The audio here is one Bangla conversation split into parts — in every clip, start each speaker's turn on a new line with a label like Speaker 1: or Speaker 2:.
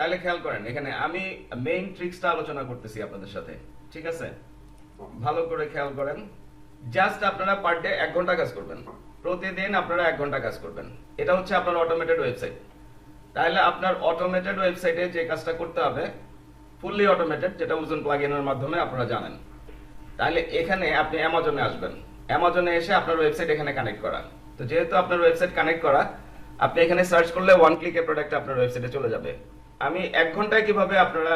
Speaker 1: তাহলে খেয়াল করেন, এখানে আমি মেইন ট্রিক্সটা আলোচনা করতেছি আপনাদের সাথে, ঠিক আছে? ভালো করে খেয়াল করেন জাস্ট আপনারা পার ডে এক ঘণ্টা কাজ করবেন। প্রতিদিন আপনারা এক ঘণ্টা কাজ করবেন। এটা হচ্ছে আপনার অটোমেটেড ওয়েবসাইট তাহলে আপনার অটোমেটেড ওয়েবসাইটে যে কাজটা করতে হবে ফুললি অটোমেটেড যেটা ওজন প্লাগইনের মাধ্যমে আপনারা জানেন। তাহলে এখানে আপনি অ্যামাজনে আসবেন। অ্যামাজনে এসে আপনার ওয়েবসাইট এখানে কানেক্ট করা। তো যেহেতু আপনার ওয়েবসাইট কানেক্ট করা, আপনি এখানে সার্চ করলে ওয়ান ক্লিকে প্রোডাক্ট আপনার ওয়েবসাইটে চলে যাবে। আমি এক ঘন্টায় কীভাবে আপনারা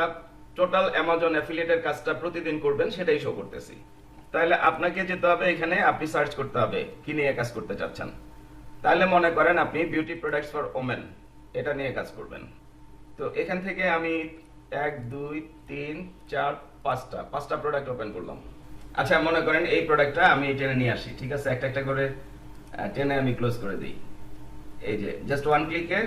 Speaker 1: টোটাল অ্যামাজন অ্যাফিলিয়েটের কাজটা প্রতিদিন করবেন সেটাই শো করতেছি। তাহলে আপনাকে যেতে হবে এখানে, আপনি সার্চ করতে হবে কি নিয়ে কাজ করতে চাচ্ছেন। তাহলে মনে করেন আপনি বিউটি প্রোডাক্টস ফর ওমেন এটা নিয়ে কাজ করবেন। তো এখান থেকে আমি এক, দুই, তিন, চার, পাঁচটা পাঁচটা প্রোডাক্ট ওপেন করলাম। আচ্ছা মনে করেন এই প্রোডাক্টটা আমি টেনে নিয়ে আসি, ঠিক আছে? একটা একটা করে টেনে আমি ক্লোজ করে দিই। এই যে জাস্ট ওয়ান ক্লিকে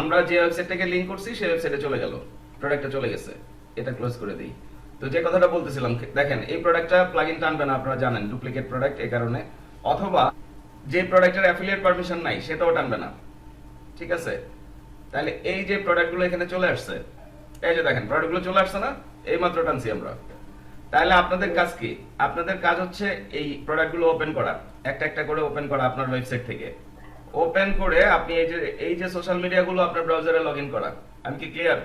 Speaker 1: আমরা যে ওয়েবসাইটটাকে লিংক করছি, সেই ওয়েবসাইটে চলে গেল। প্রোডাক্টটা চলে গেছে। এটা ক্লোজ করে দিই। তো যে কথাটা বলতেছিলাম, দেখেন, এই প্রোডাক্টটা প্লাগইন টানবে না, আপনারা জানেন ডুপ্লিকেট প্রোডাক্ট এই কারণে। অথবা যে প্রোডাক্টের অ্যাফিলিয়েট পারমিশন নাই, সেটাও টানবে না। ঠিক আছে? তাহলে এই যে প্রোডাক্টগুলো এখানে চলে আসছে, এই যে দেখেন প্রোডাক্টগুলো চলে আসছে না এই মাত্র টানছি আমরা। তাহলে আপনাদের কাজ কি? আপনাদের কাজ হচ্ছে এই প্রোডাক্টগুলো ওপেন করা, একটা একটা করে ওপেন করা আপনার ওয়েবসাইট থেকে। ওপেন করে আপনি এই যে এই যে সোশ্যাল মিডিয়াগুলো আপনার ব্রাউজারে লগইন করা। আমি কি ক্লিয়ার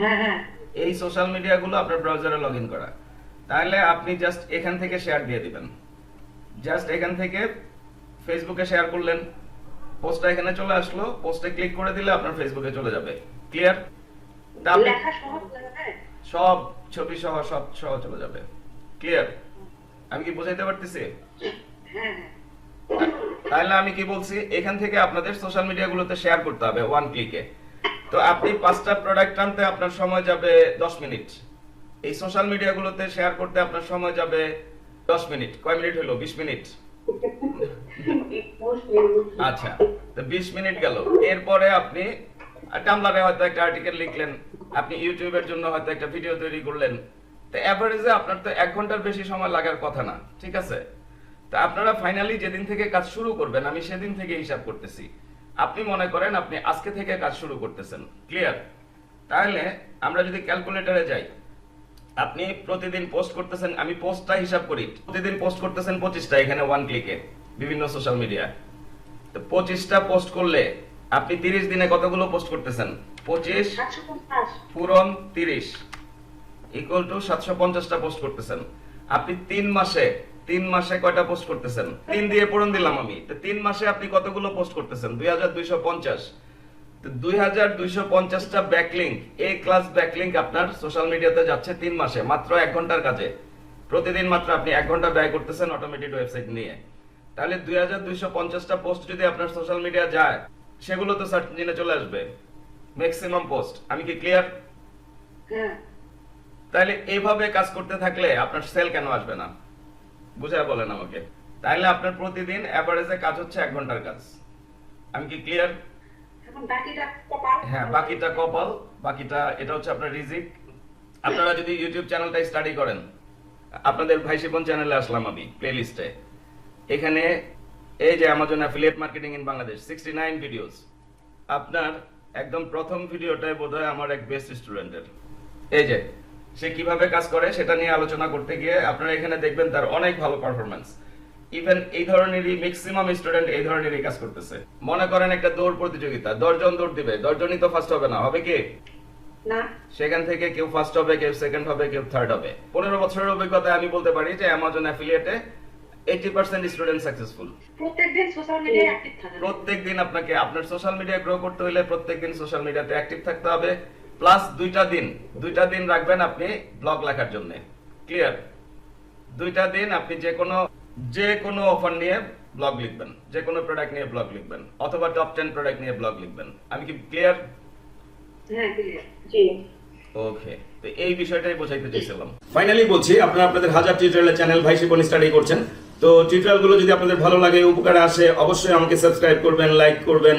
Speaker 2: হ্যাঁ হ্যাঁ।
Speaker 1: এই সোশ্যাল মিডিয়াগুলো আপনার ব্রাউজারে লগইন করা। তাহলে আপনি জাস্ট এখান থেকে শেয়ার দিয়ে দিবেন। জাস্ট এখান থেকে ফেসবুকে শেয়ার করলেন। পোস্টটা এখানে চলে আসলো। পোস্টে ক্লিক করে দিলে আপনার ফেসবুকে চলে যাবে। ক্লিয়ার সব ছবি সহ সব সহ চলে যাবে। ক্লিয়ার আমি কি বোঝাইতে পারতেছি?
Speaker 2: হ্যাঁ হ্যাঁ।
Speaker 1: তাহলে আমি কি বলছি? এখান থেকে আপনাদের সোশ্যাল মিডিয়াগুলোতে শেয়ার করতে হবে ওয়ান ক্লিকে তো আপনি পাঁচটা প্রোডাক্ট আনতে আপনার সময় যাবে দশ মিনিট। এই সোশ্যাল মিডিয়াগুলোতে শেয়ার করতে আপনার সময় যাবে দশ মিনিট। কয় মিনিট হলো? বিশ মিনিট? আচ্ছা তো বিশ মিনিট গেল। এরপরে আপনি টামলারে হয়তো একটা আর্টিকেল লিখলেন, আপনি ইউটিউবের জন্য হয়তো একটা ভিডিও তৈরি করলেন। তো অ্যাভারেজে আপনার তো এক ঘণ্টার বেশি সময় লাগার কথা না, ঠিক আছে? তা আপনারা ফাইনালি যেদিন থেকে কাজ শুরু করবেন আমি সেদিন থেকে হিসাব করতেছি। আপনি মনে করেন আপনি আজকে থেকে কাজ শুরু করতেছেন। ক্লিয়ার তাহলে আমরা যদি ক্যালকুলেটরে যাই আপনি প্রতিদিন পোস্ট করতেছেন আমি পোস্টটা হিসাব করি। প্রতিদিন পোস্ট করতেছেন পঁচিশটা এখানে ওয়ান ক্লিকে বিভিন্ন সোশ্যাল মিডিয়া তো পঁচিশটা পোস্ট করলে আপনি তিরিশ দিনে কতগুলো পোস্ট করতেছেন? পঁচিশ পূরণ তিরিশ ইকুয়াল টু সাতশো পঞ্চাশটা পোস্ট করতেছেন। আপনি তিন মাসে তিন মাসে কয়টা পোস্ট করতেছেন? তিন দিয়ে পূরণ দিলাম আমি। তো তিন মাসে আপনি কতগুলো পোস্ট করতেছেন? দুই হাজার দুইশো পঞ্চাশ। দুই হাজার দুইশো পঞ্চাশটা ব্যাকলিঙ্ক এ ক্লাস ব্যাকলিঙ্ক আপনার সোশ্যাল মিডিয়াতে যাচ্ছে তিন মাসে মাত্র এক ঘণ্টার কাজে। প্রতিদিন মাত্র আপনি এক ঘণ্টা ব্যয় করতেছেন অটোমেটেড ওয়েবসাইট নিয়ে। তাহলে দুই হাজার দুইশো পঞ্চাশটা পোস্ট যদি আপনার সোশ্যাল মিডিয়া যায় সেগুলো তো সার্চ ইঞ্জিনে চলে আসবে। ম্যাক্সিমাম পোস্ট আমি কি ক্লিয়ার
Speaker 2: হ্যাঁ।
Speaker 1: তাহলে এইভাবে কাজ করতে থাকলে আপনার সেল কেন আসবে না? বুঝায় বলেন আমাকে। তাহলে আপনার প্রতিদিন অ্যাভারেজে কাজ হচ্ছে এক ঘণ্টার কাজ। আমি কি ক্লিয়ার
Speaker 2: এখন বাকিটা কপাল।
Speaker 1: হ্যাঁ বাকিটা কপাল বাকিটা এটা হচ্ছে আপনার রিজিক। আপনারা যদি ইউটিউব চ্যানেলটা স্টাডি করেন আপনাদের ভাই শিপন চ্যানেলে আসলাম আমি প্লেলিস্টে এখানে এই যে Amazon affiliate marketing in Bangladesh sixty nine videos আপনার একদম প্রথম ভিডিওটাই বোধ হয় আমার এক বেস্ট স্টুডেন্টের এই যে সে কীভাবে কাজ করে সেটা নিয়ে আলোচনা করতে গিয়ে আপনারা এখানে দেখবেন তার অনেক ভালো পারফরমেন্স ইভেন এই ধরনেরই ম্যাক্সিমাম স্টুডেন্ট এই ধরনেরই কাজ করতেছে। মনে করেন একটা দৌড় প্রতিযোগিতা দশজন দৌড় দিবে দশজনই তো ফার্স্ট হবে না হবে কি?
Speaker 2: না।
Speaker 1: সেখান থেকে কেউ ফার্স্ট হবে কেউ সেকেন্ড হবে কেউ থার্ড হবে। পনেরো বছরের অভিজ্ঞতায় আমি বলতে পারি যে অ্যামাজন অ্যাফিলিয়েটে এইটি পার্সেন্ট স্টুডেন্ট সাকসেসফুল
Speaker 2: প্রত্যেকদিন সোশ্যাল মিডিয়ায় অ্যাক্টিভ থাকা।
Speaker 1: প্রত্যেক দিন আপনাকে আপনার সোশ্যাল মিডিয়া গ্রো করতে হলে প্রত্যেক দিন সোশ্যাল মিডিয়াতে অ্যাক্টিভ থাকতে হবে। প্লাস দুইটা দিন। দুইটা দিন রাখবেন আপনি ব্লগ লেখার জন্য। ক্লিয়ার দুইটা দিন আপনি যে কোনো যে কোনো অফার নিয়ে ব্লগ লিখবেন। যে কোনো প্রোডাক্ট নিয়ে ব্লগ লিখবেন। অথবা টপ টেন প্রোডাক্ট নিয়ে ব্লগ লিখবেন। আমি কি ক্লিয়ার
Speaker 2: হ্যাঁ ক্লিয়ার জি।
Speaker 1: ওকে তো এই বিষয়টাই বোঝাইতে চাইছিলাম। ফাইনালি বলছি আপনারা আপনাদের হাজার টিউটোরিয়াল চ্যানেল ভাই শিপন স্টাডি করছেন। তো টিউটোরিয়ালগুলো যদি আপনাদের ভালো লাগে উপকারে আসে অবশ্যই আমাকে সাবস্ক্রাইব করবেন লাইক করবেন।